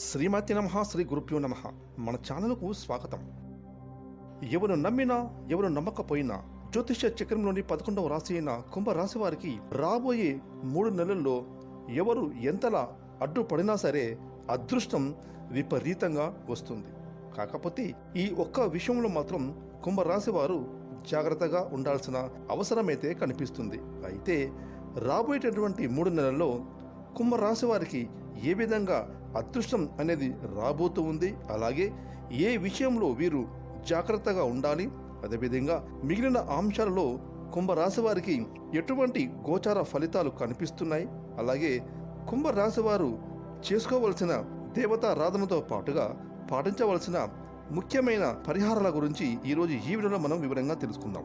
శ్రీమతి నమ శ్రీ గురుభ్యో నమ. మన ఛానల్కు స్వాగతం. ఎవరు నమ్మినా ఎవరు నమ్మకపోయినా జ్యోతిష్య చక్రంలోని పదకొండవ రాశి అయిన కుంభరాశి వారికి రాబోయే మూడు నెలల్లో ఎవరు ఎంతలా అడ్డుపడినా సరే అదృష్టం విపరీతంగా వస్తుంది. కాకపోతే ఈ ఒక్క విషయంలో మాత్రం కుంభరాశి వారు జాగ్రత్తగా ఉండాల్సిన అవసరమైతే కనిపిస్తుంది. అయితే రాబోయేటటువంటి మూడు నెలల్లో కుంభరాశి వారికి ఏ విధంగా అదృష్టం అనేది రాబోతూ ఉంది. అలాగే ఏ విషయంలో వీరు జాగ్రత్తగా ఉండాలి? అదేవిధంగా మిగిలిన అంశాలలో కుంభరాశి వారికి ఎటువంటి గోచార ఫలితాలు కనిపిస్తున్నాయి? అలాగే కుంభరాశి వారు చేసుకోవలసిన దేవతారాధనతో పాటుగా పాటించవలసిన ముఖ్యమైన పరిహారాల గురించి ఈరోజు ఈ వీడియోలో మనం వివరంగా తెలుసుకుందాం.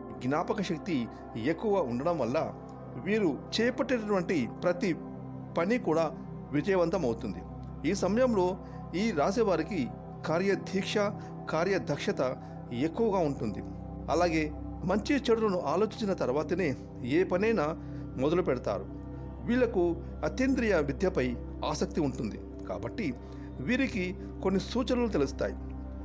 జ్ఞాపక శక్తి ఎక్కువ ఉండడం వల్ల వీరు చేపట్టేటటువంటి ప్రతి పని కూడా విజయవంతం అవుతుంది ఈ సమయంలో ఈ రాసేవారికి కార్యదీక్ష కార్యదక్షత ఎక్కువగా ఉంటుంది. అలాగే మంచి చెడులను ఆలోచించిన తర్వాతనే ఏ పనైనా మొదలు పెడతారు. వీళ్ళకు అతీంద్రియ విద్యపై ఆసక్తి ఉంటుంది. కాబట్టి వీరికి కొన్ని సూచనలు తెలుస్తాయి.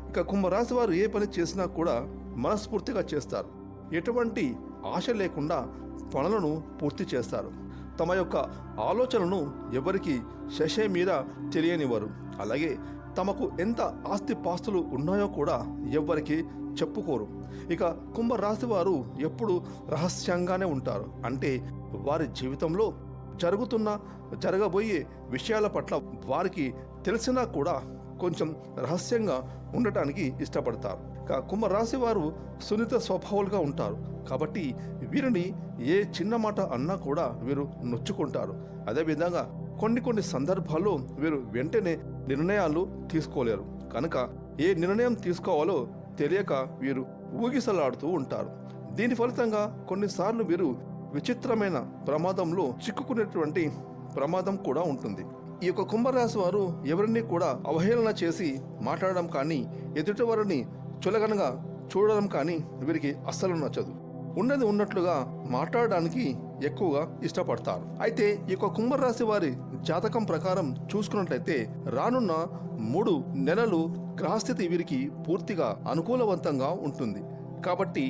ఇక కుంభరాశి వారు ఏ పని చేసినా కూడా మనస్ఫూర్తిగా చేస్తారు. ఎటువంటి ఆశ లేకుండా పనులను పూర్తి చేస్తారు. తమ యొక్క ఆలోచనను ఎవరికి శశే మీద తెలియనివారు అలాగే తమకు ఎంత ఆస్తి పాస్తులు ఉన్నాయో కూడా ఎవ్వరికి చెప్పుకోరు. ఇక కుంభరాశి వారు ఎప్పుడు రహస్యంగానే ఉంటారు. అంటే వారి జీవితంలో జరుగుతున్న జరగబోయే విషయాల పట్ల వారికి తెలిసినా కూడా కొంచెం రహస్యంగా ఉండటానికి ఇష్టపడతారు. కుంభరాశి వారు సున్నిత స్వభావాలుగా ఉంటారు. కాబట్టి వీరిని ఏ చిన్న మాట అన్నా కూడా వీరు నొచ్చుకుంటారు. అదేవిధంగా కొన్ని కొన్ని సందర్భాల్లో వీరు వెంటనే నిర్ణయాలు తీసుకోలేరు. కనుక ఏ నిర్ణయం తీసుకోవాలో తెలియక వీరు ఊగిసలాడుతూ ఉంటారు. దీని ఫలితంగా కొన్నిసార్లు వీరు విచిత్రమైన ప్రమాదంలో చిక్కుకునేటువంటి ప్రమాదం కూడా ఉంటుంది. ఈ యొక్క కుంభరాశి వారు ఎవరిని కూడా అవహేళన చేసి మాట్లాడడం కానీ ఎదుటి వారిని చులగనగా చూడడం కానీ వీరికి అస్సలు నచ్చదు. ఉన్నది ఉన్నట్లుగా మాట్లాడడానికి ఎక్కువగా ఇష్టపడతారు. అయితే ఈ యొక్క కుంభరాశి వారి జాతకం ప్రకారం చూసుకున్నట్లయితే రానున్న మూడు నెలలు గ్రహస్థితి వీరికి పూర్తిగా అనుకూలవంతంగా ఉంటుంది. కాబట్టి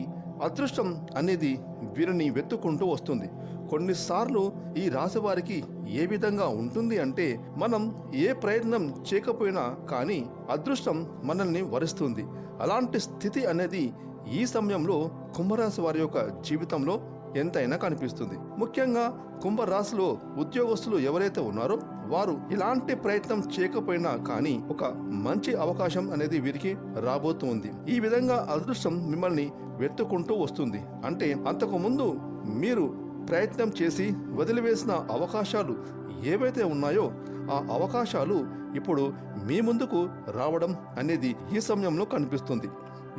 అదృష్టం అనేది వీరిని వెతుక్కుంటూ వస్తుంది. కొన్నిసార్లు ఈ రాశి వారికి ఏ విధంగా ఉంటుంది అంటే మనం ఏ ప్రయత్నం చేయకపోయినా కానీ అదృష్టం మనల్ని వరిస్తుంది. అలాంటి స్థితి అనేది ఈ సమయంలో కుంభరాశి వారి యొక్క జీవితంలో ఎంతైనా కనిపిస్తుంది. ముఖ్యంగా కుంభరాశిలో ఉద్యోగస్తులు ఎవరైతే ఉన్నారో వారు ఇలాంటి ప్రయత్నం చేయకపోయినా కానీ ఒక మంచి అవకాశం అనేది వీరికి రాబోతుంది. ఈ విధంగా అదృష్టం మిమ్మల్ని వెతుక్కుంటూ వస్తుంది. అంటే అంతకు ముందు మీరు ప్రయత్నం చేసి వదిలివేసిన అవకాశాలు ఏవైతే ఉన్నాయో ఆ అవకాశాలు ఇప్పుడు మీ ముందుకు రావడం అనేది ఈ సమయంలో కనిపిస్తుంది.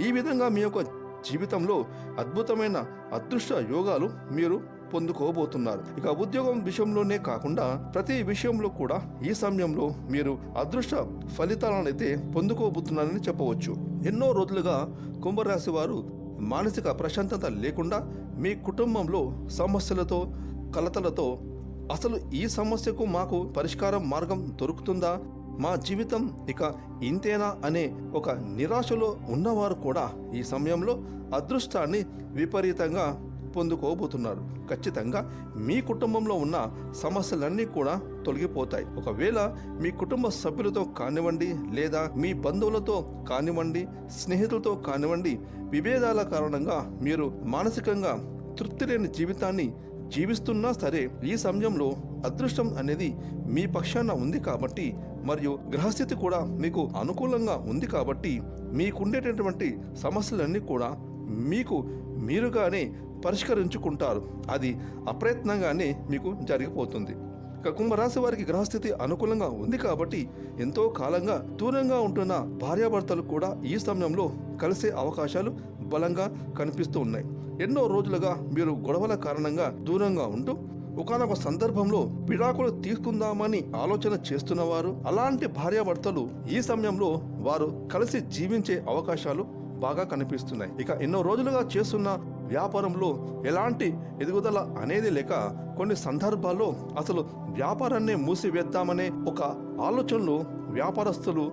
ఈ విధంగా మీ యొక్క జీవితంలో అద్భుతమైన అదృష్ట యోగాలు మీరు పొందుకోబోతున్నారు. ఇక ఉద్యోగం విషయంలోనే కాకుండా ప్రతి విషయంలో కూడా ఈ సమయంలో మీరు అదృష్ట ఫలితాలను అయితే పొందుకోబోతున్నారని చెప్పవచ్చు. ఎన్నో రోజులుగా కుంభరాశి వారు మానసిక ప్రశాంతత లేకుండా మీ కుటుంబంలో సమస్యలతో కలతలతో అసలు ఈ సమస్యకు మాకు పరిష్కారం మార్గం దొరుకుతుందా? మా జీవితం ఇక ఇంతేనా అనే ఒక నిరాశలో ఉన్నవారు కూడా ఈ సమయంలో అదృష్టాన్ని విపరీతంగా పొందుకోబోతున్నారు. ఖచ్చితంగా మీ కుటుంబంలో ఉన్న సమస్యలన్నీ కూడా తొలగిపోతాయి. ఒకవేళ మీ కుటుంబ సభ్యులతో కానివ్వండి లేదా మీ బంధువులతో కానివ్వండి స్నేహితులతో కానివ్వండి విభేదాల కారణంగా మీరు మానసికంగా తృప్తి లేని జీవితాన్ని జీవిస్తున్నా సరే ఈ సమయంలో అదృష్టం అనేది మీ పక్షాన ఉంది కాబట్టి మరియు గ్రహస్థితి కూడా మీకు అనుకూలంగా ఉంది కాబట్టి మీకుండేటటువంటి సమస్యలన్నీ కూడా మీకు మీరుగానే పరిష్కరించుకుంటారు. అది అప్రయత్నంగానే మీకు జరిగిపోతుంది. కుంభరాశి వారికి గ్రహస్థితి అనుకూలంగా ఉంది కాబట్టి ఎంతో కాలంగా దూరంగా ఉంటున్న భార్యాభర్తలు కూడా ఈ సమయంలో కలిసే అవకాశాలు బలంగా కనిపిస్తూ ఉన్నాయి. ఎన్నో రోజులుగా మీరు గొడవల కారణంగా దూరంగా ఉంటూ ఒకనొక సందర్భంలో విడాకులు తీసుకుందామని ఆలోచన చేస్తున్నవారు అలాంటి భార్యాభర్తలు ఈ సమయంలో వారు కలిసి జీవించే అవకాశాలు బాగా కనిపిస్తున్నాయి. ఇక ఎన్నో రోజులుగా చేస్తున్న వ్యాపారంలో ఎలాంటి ఎదుగుదల అనేది లేక కొన్ని సందర్భాల్లో అసలు వ్యాపారాన్ని మూసివేద్దామనే ఒక ఆలోచనలు వ్యాపారస్తులు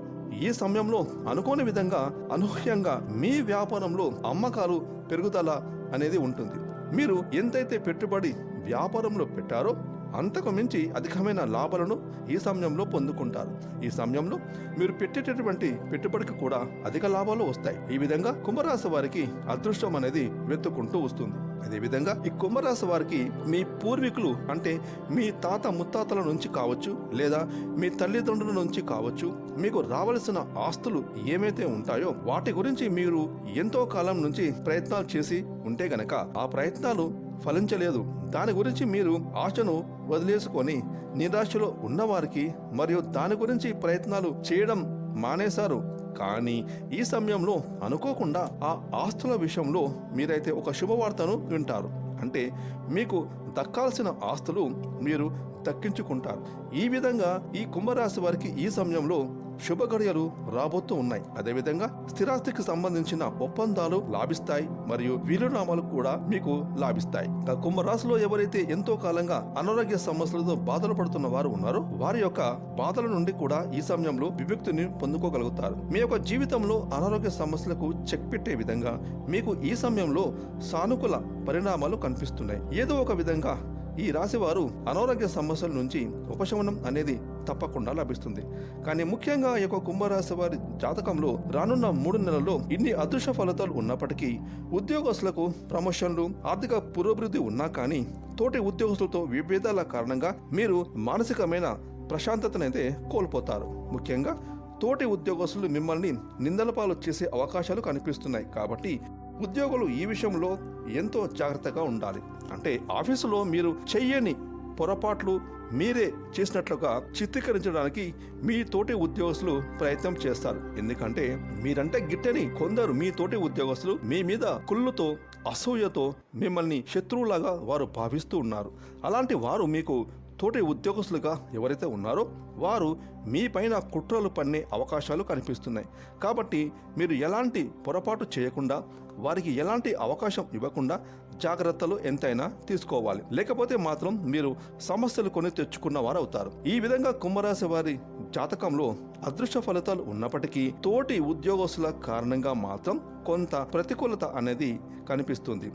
ఈ సమయంలో అనుకోని విధంగా అనూహ్యంగా మీ వ్యాపారంలో అమ్మకాలు పెరుగుదల అనేది ఉంటుంది. మీరు ఎంతైతే పెట్టుబడి వ్యాపారంలో పెట్టారో అంతకు మించి అధికమైన లాభాలను ఈ సమయంలో పొందుకుంటారు. ఈ సమయంలో మీరు పెట్టేటటువంటి పెట్టుబడికి కూడా అధిక లాభాలు వస్తాయి. ఈ విధంగా కుంభరాశి వారికి అదృష్టం అనేది వెతుక్కుంటూ వస్తుంది. అదేవిధంగా ఈ కుంభరాశి వారికి మీ పూర్వీకులు అంటే మీ తాత ముత్తాతల నుంచి కావచ్చు లేదా మీ తల్లిదండ్రుల నుంచి కావచ్చు మీకు రావలసిన ఆస్తులు ఏమైతే ఉంటాయో వాటి గురించి మీరు ఎంతో కాలం నుంచి ప్రయత్నాలు చేసి ఉంటే గనక ఆ ప్రయత్నాలు ఫలించలేదు దాని గురించి మీరు ఆశను వదిలేసుకొని నిరాశలో ఉన్నవారికి మరియు దాని గురించి ప్రయత్నాలు చేయడం మానేశారు. కానీ ఈ సమయంలో అనుకోకుండా ఆ ఆస్తుల విషయంలో మీరైతే ఒక శుభవార్తను వింటారు. అంటే మీకు దక్కాల్సిన ఆస్తులు మీరు దక్కించుకుంటారు. ఈ విధంగా ఈ కుంభరాశి వారికి ఈ సమయంలో శుభ గడియలు రాబోతూ ఉన్నాయి. అదేవిధంగా స్థిరాస్తికి సంబంధించిన ఒప్పందాలు లాభిస్తాయి మరియు వీలునామాలు కూడా మీకు లాభిస్తాయి. కుంభరాశిలో ఎవరైతే ఎంతో కాలంగా అనారోగ్య సమస్యలతో బాధలు పడుతున్న వారు ఉన్నారో వారి యొక్క బాధల నుండి కూడా ఈ సమయంలో విముక్తిని పొందుకోగలుగుతారు. మీ యొక్క జీవితంలో అనారోగ్య సమస్యలకు చెక్ పెట్టే విధంగా మీకు ఈ సమయంలో సానుకూల పరిణామాలు కనిపిస్తున్నాయి. ఏదో ఒక విధంగా ఈ రాశివారు అనారోగ్య సమస్యల నుంచి ఉపశమనం అనేది తప్పకుండా లభిస్తుంది. కానీ ముఖ్యంగా ఈ యొక్క కుంభరాశి వారి జాతకంలో రానున్న మూడు నెలల్లో ఇన్ని అదృశ్య ఫలితాలు ఉన్నప్పటికీ ఉద్యోగస్తులకు ప్రమోషన్లు ఆర్థిక పురోభివృద్ధి ఉన్నా కానీ తోటి ఉద్యోగస్తులతో విభేదాల కారణంగా మీరు మానసికమైన ప్రశాంతతనైతే కోల్పోతారు. ముఖ్యంగా తోటి ఉద్యోగస్తులు మిమ్మల్ని నిందల పాలు చేసే అవకాశాలు కనిపిస్తున్నాయి కాబట్టి ఉద్యోగులు ఈ విషయంలో ఎంతో జాగ్రత్తగా ఉండాలి. అంటే ఆఫీసులో మీరు చెయ్యని పొరపాట్లు మీరే చేసినట్లుగా చిత్రీకరించడానికి మీ తోటి ఉద్యోగస్తులు ప్రయత్నం చేస్తారు. ఎందుకంటే మీరంటే గిట్టని కొందరు మీ తోటి ఉద్యోగస్తులు మీ మీద కుళ్ళుతో అసూయతో మిమ్మల్ని శత్రువులాగా వారు భావిస్తూ ఉన్నారు. అలాంటి వారు మీకు తోటి ఉద్యోగస్తులుగా ఎవరైతే ఉన్నారో వారు మీ పైన కుట్రలు పన్నే అవకాశాలు కనిపిస్తున్నాయి. కాబట్టి మీరు ఎలాంటి పొరపాటు చేయకుండా వారికి ఎలాంటి అవకాశం ఇవ్వకుండా జాగ్రత్తలు ఎంతైనా తీసుకోవాలి. లేకపోతే మాత్రం మీరు సమస్యలు కొని తెచ్చుకున్న వారు అవుతారు ఈ విధంగా కుంభరాశి వారి జాతకంలో అదృష్ట ఫలితాలు ఉన్నప్పటికీ తోటి ఉద్యోగస్తుల కారణంగా మాత్రం కొంత ప్రతికూలత అనేది కనిపిస్తుంది.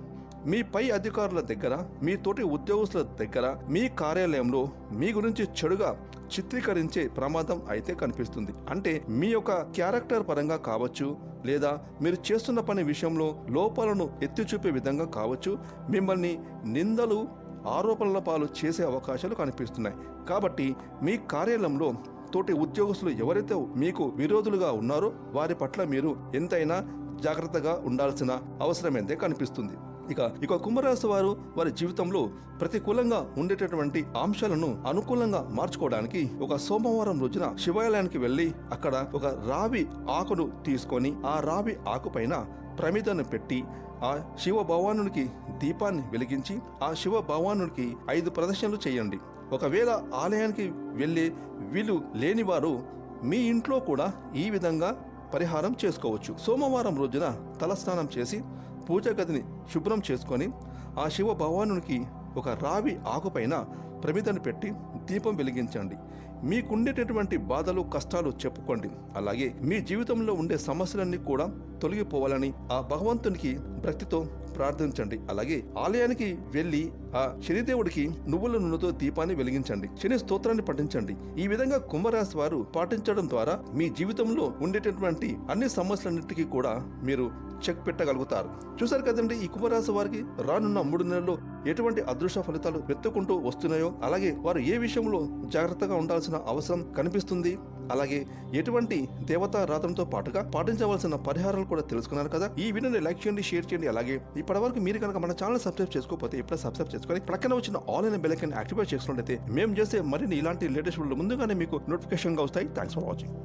మీ పై అధికారుల దగ్గర మీ తోటి ఉద్యోగస్తుల దగ్గర మీ కార్యాలయంలో మీ గురించి చెడుగా చిత్రీకరించే ప్రమాదం అయితే కనిపిస్తుంది. అంటే మీ యొక్క క్యారెక్టర్ పరంగా కావచ్చు లేదా మీరు చేస్తున్న పని విషయంలో లోపాలను ఎత్తి చూపే విధంగా కావచ్చు మిమ్మల్ని నిందలు ఆరోపణల పాలు చేసే అవకాశాలు కనిపిస్తున్నాయి. కాబట్టి మీ కార్యాలయంలో తోటి ఉద్యోగస్తులు ఎవరైతే మీకు విరోధులుగా ఉన్నారో వారి పట్ల మీరు ఎంతైనా జాగ్రత్తగా ఉండాల్సిన అవసరమైతే కనిపిస్తుంది. ఇక ఇక కుంభరాశి వారు వారి జీవితంలో ప్రతికూలంగా ఉండేటటువంటి అంశాలను అనుకూలంగా మార్చుకోవడానికి ఒక సోమవారం రోజున శివాలయానికి వెళ్ళి అక్కడ ఒక రావి ఆకును తీసుకొని ఆ రావి ఆకుపైన ప్రమిదను పెట్టి ఆ శివ భగవానునికి దీపాన్ని వెలిగించి ఆ శివ భగవానునికి ఐదు ప్రదర్శనలు చేయండి. ఒకవేళ ఆలయానికి వెళ్ళే వీలు లేనివారు మీ ఇంట్లో కూడా ఈ విధంగా పరిహారం చేసుకోవచ్చు. సోమవారం రోజున తలస్నానం చేసి పూజ గదిని శుభ్రం చేసుకొని ఆ శివ భగవానునికి ఒక రావి ఆకుపైన ప్రమిదను పెట్టి దీపం వెలిగించండి. మీకుండేటటువంటి బాధలు కష్టాలు చెప్పుకోండి. అలాగే మీ జీవితంలో ఉండే సమస్యలన్నీ కూడా తొలగిపోవాలని ఆ భగవంతునికి భక్తితో ప్రార్థించండి. అలాగే ఆలయానికి వెళ్ళి ఆ శనిదేవుడికి నువ్వుల నూనెతో దీపాన్ని వెలిగించండి. శని స్తోత్రాన్ని పఠించండి. ఈ విధంగా కుంభరాశి వారు పాటించడం ద్వారా మీ జీవితంలో ఉండేటటువంటి అన్ని సమస్యలన్నింటికీ కూడా మీరు చెక్ పెట్టగలుగుతారు. చూసారు కదండి ఈ కుంభరాశి వారికి రానున్న మూడు నెలల్లో ఎటువంటి అదృశ్య ఫలితాలు వెతుక్కుంటూ వస్తున్నాయో అలాగే వారు ఏ విషయంలో జాగ్రత్తగా ఉండాల్సిన అవసరం కనిపిస్తుంది? అలాగే ఎటువంటి దేవతా రాతంతో పాటుగా పాటించవలసిన పరిహారాలు కూడా తెలుసుకున్నారు కదా. ఈ వీడియోని లైక్ చేయండి షేర్ చేయండి. అలాగే ఇప్పటి వరకు మీరు కనుక మన ఛానల్ సబ్స్క్రైబ్ చేసుకోకపోతే ఇప్పుడే సబ్స్క్రైబ్ చేసుకొని ప్రక్కన వచ్చిన ఆల్ అయిన బెల్ యాక్టివేట్ చేసుకున్నట్లయితే మేము చేసే మరిన్ని ఇలాంటి లేటెస్ట్ వీడియోలు ముందుగానే మీకు నోటిఫికేషన్గా వస్తాయి. Thanks for watching